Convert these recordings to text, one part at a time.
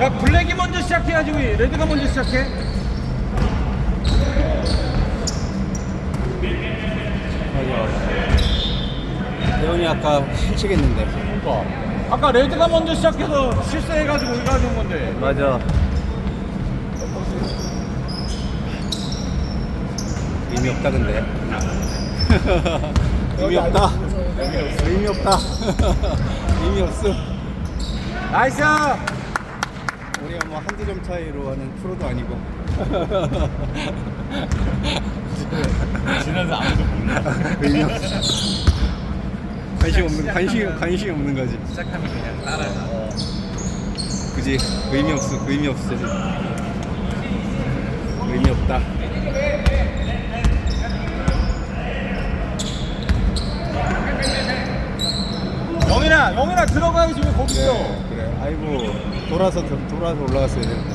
야 블랙이 먼저 시작해야지 왜 레드가 먼저 시작해? 대원이 아까 실책했는데. 그러니까 아까 레드가 먼저 시작해서 실수해가지고 우리가 가져온 건데 맞아. 의미 없다 근데. 의미 없다. 의미 없다. 의미 없어. 나이스! 우리가 뭐 한두 점 차이로 하는 프로도 아니고. 지나서 아무도 몰라. 의미 없어. 관심 없는 관심 관심 없는 거지. 시작하면 그냥 따라가 그지? 의미 없어 의미 없어. 의미 없다. 영인아 영인아 들어가야지 왜 거기 있어 그래 아이고 돌아서 도- 돌아서 올라갔어야 되는데.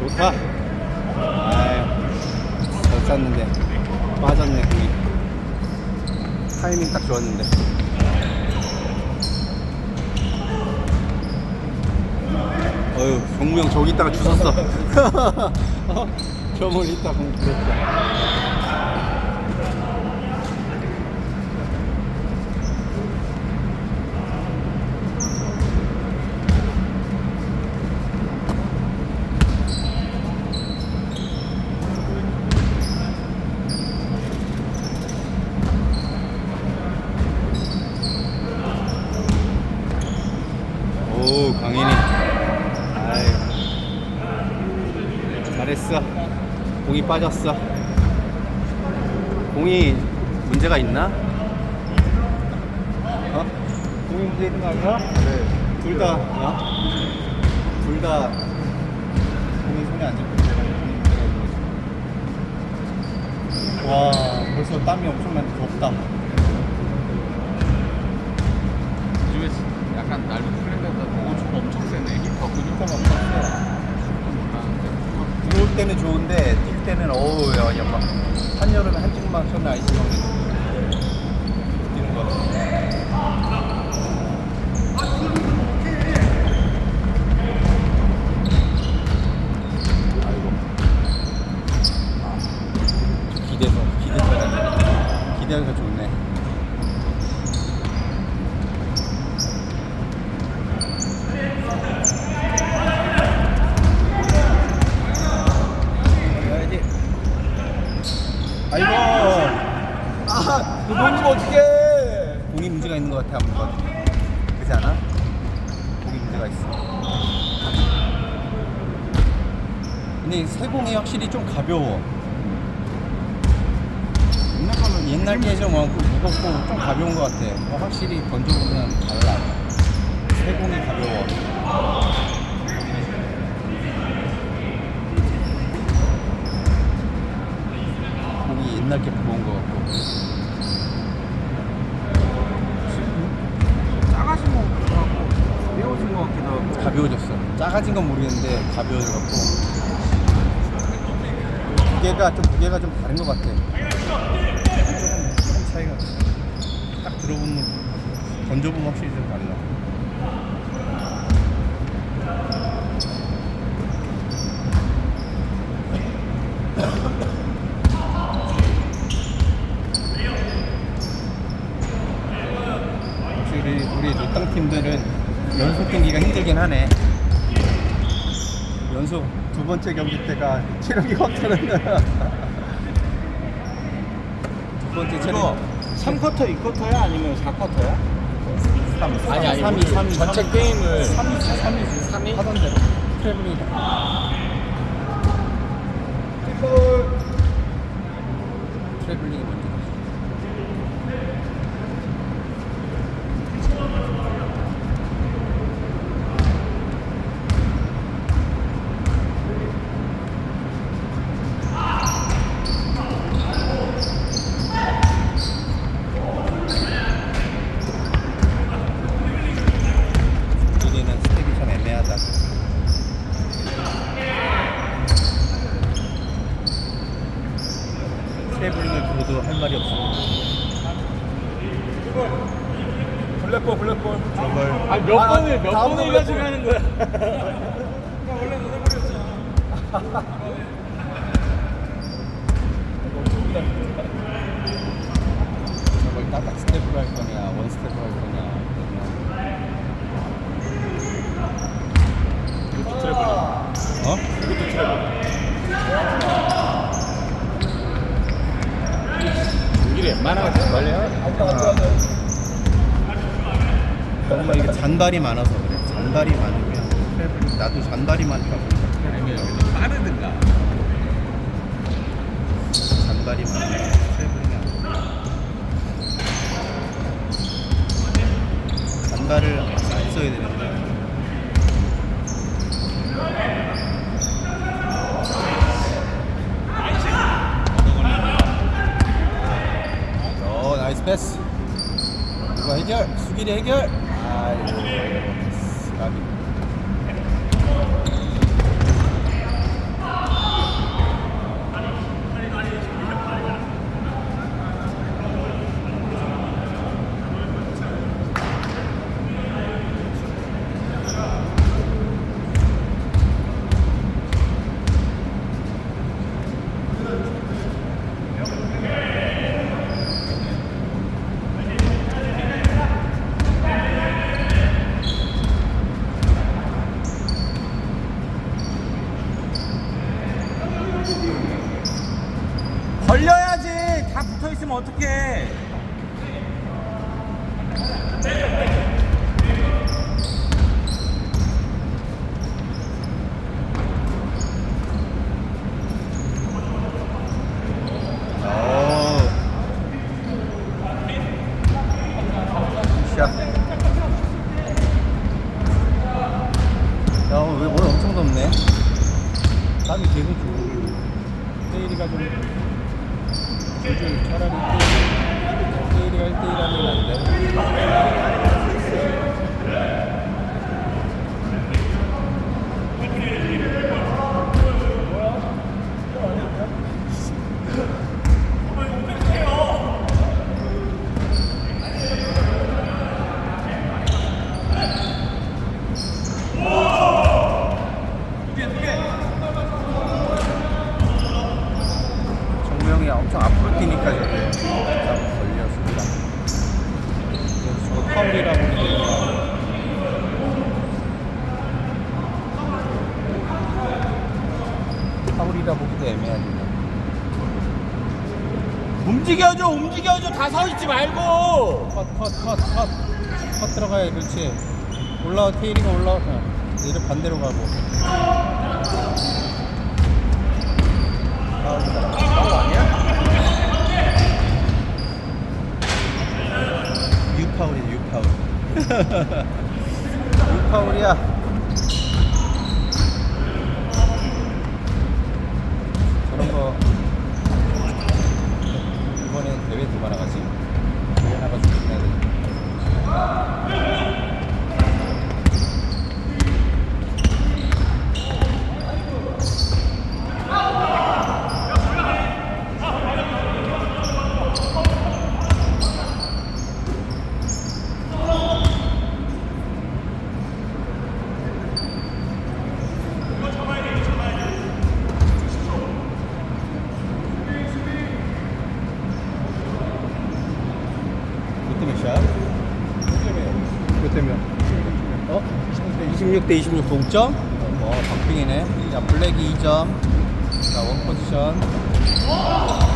좋다. 아이 잘 쐈는데. 빠졌네 공이. 타이밍 딱 좋았는데. 어휴 정무 형 저기 있다가 주웠어. 어? 저 멀리 있다 공 주웠어 오 강인이 아이 잘했어 공이 빠졌어 공이 문제가 있나? 어? 공이 문제 있는 거 아니야? 네. 둘 다 어? 둘다 공이 손에 안 잡고 있는 문제가 있는 거지. 와 벌써 땀이 엄청 많이 덥다 요즘에 약간 날도 풀린다고 오줌 엄청 세네 힙합 근육감 엄청 세 들어올 때는 좋은데 뛸 때는 어우 야, 야. 막, 한여름에 한증막 쳤나 아이스막 뛰는 거. 아이고. 아, 기대서 기대서. 기대하기가 좋네 가야지. 아이고. 아 너무 어떡해 공이 문제가 있는 것 같아, 아무것 같아. 그렇지 않아? 공이 문제가 있어. 근데 새 공이 확실히 좀 가벼워. 옛날 거는 옛날 게좀 무겁고 좀 가벼운 것 같아. 어, 확실히 던져보면 달라. 새 공이 가벼워. 공이 옛날 게 무거운 것 같고. 작아진 거 같기도 하고 매워진 거 같기도 하고 가벼워졌어. 작아진 건 모르겠는데 가벼워져갖고 무게가 좀 무게가 좀 다른 것 같아. 조금 차이가 딱 들어보면 던져보면 확실히 좀 달라. 확실히 우리 노땅 팀들은 연속 경기가 힘들긴 하네. 연속 두 번째 경기 때가 체력이 확 타는 두 번째 체력. 3쿼터 2쿼터야? 아니면 4쿼터야? 3, 아니, 아니, 3, 2, 우리 3, 2, 전체 게임을 3, 2, 3이지 3위? 하던 대로 트래블링 트래블링이 먼저 여기는 스텝이 참 애매하다 트래 블랙볼 블랙볼 저걸 아니 몇 아, 번을 몇 다음 번을 노래 가지고 또- 하는 거야? 저걸 딱딱 스텝으로 할 거냐 원 스텝으로 할 거냐 이것도 트래블이야. 어? 이것도 트래블. 만화가 말이야. 정말 이게 잔발이 많아서 그래. 잔발이 많으면 트래블링 나도 잔발이 많다 보니까 아니면 여기서 빠르든가. 잔발이 많으면 트래블링이 안 돼 잔발을 안 써야 되는데 오 나이스 패스. 누가 해결? 수길이 해결 아이고 까비 걸려야지. 다 붙어 있으면 어떡해. 야, 오늘 왜 머리 엄청 덥네? 땀이 계속 좋고. 테일이가 좀 줄줄 차라리 테일이가 1대1 하면 안 돼. 정명이 뛰니까 저게 수비가. 그래서 저거 파울이라고 그러는데 파울이라 보기도 애매하지. 움직여줘, 움직여줘. 다 서 있지 말고. 컷, 컷, 컷, 컷. 컷 들어가야 그렇지. 올라와, 테일이가 올라와. 그냥 내려 반대로 가고. 파울이다. 파울 아니야? 유파울이야, 유파울. 유파울이야. 저런 거 이번에 대회 누가 나가지? 대회 나가서 해야 돼. 몇대 몇이야? 몇 대 몇? 어? 26대 26 동점? 어, 박빙이네. 자, 블랙이 2점. 자, 원 포지션.